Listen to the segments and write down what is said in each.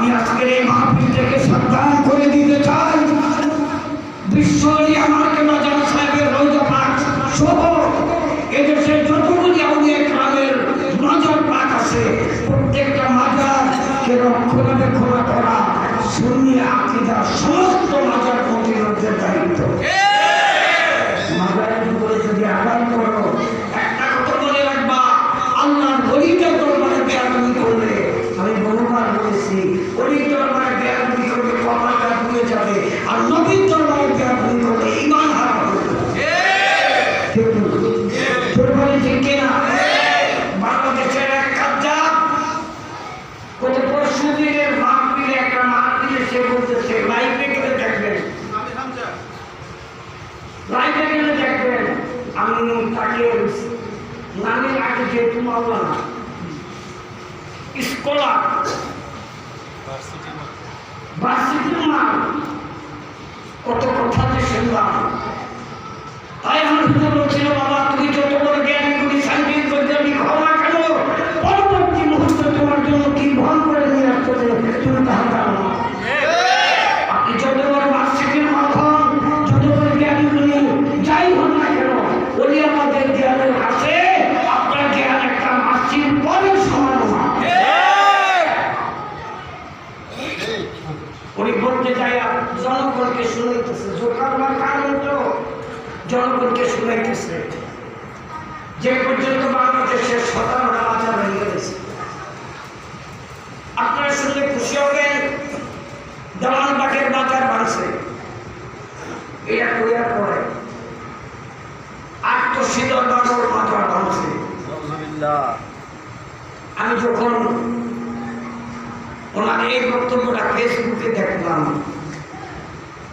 আমি আজকের এই মাহফিল সাবধান করে দিতে চাই। বিশ্বরী আমাকে মাজার সাহেবের রোজা পাক সহ এদেশে যতগুলি আউলিয়া গ্রামের মাজার পাক আছে, প্রত্যেকটা মাজারকে রক্ষণাবেক্ষণ করা সুন্নি আকিদার সমস্ত মাজার প্রতিরোধের দায়িত্ব। মাজারের উপরে করো, একটা কথা মনে রাখবা, আল্লাহর বলিটা দরবারে করলে, আমি বহুবার বলেছি লাইফে গেলে দেখবেন। লাইফে গেলে দেখবেন আমি তাকে নামের আগে যেহেতু মাওলানা স্কলার। কত কথা যে শুনলাম তাই জনগণকে শুনাইতেছে জোকারবার কারণ তো জনগণকে শুনাইতেছে। যে পর্যন্ত বাংলাদেশের সতেরোটা বাজার হয়ে গেছে। আপনারা শুনলে খুশি হবেন দেওয়ানবাগের বাজার বাড়ছে। এটা কইয়ার পরে আত্মশীতল বাজার বাজার বাড়ছে। আমি যখন ওনার এই বক্তব্যটা ফেসবুকে দেখলাম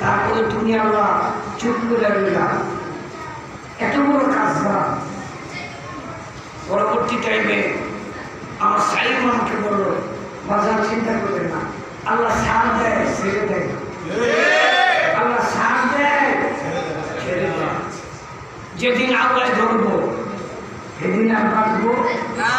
তারপরে তুমি আল্লাহ চুপ করে না এত বড় কাজ না। পরবর্তী টাইমে আমার সাইম আমাকে বলল, বাজার চিন্তা করবে না। আল্লাহ সার দেয়, ছেড়ে দেয়। আল্লাহ সার দেয়, ছেড়ে দেয়। যেদিন আল্লাহ ধরবো, সেদিন আর বাঁচবো না।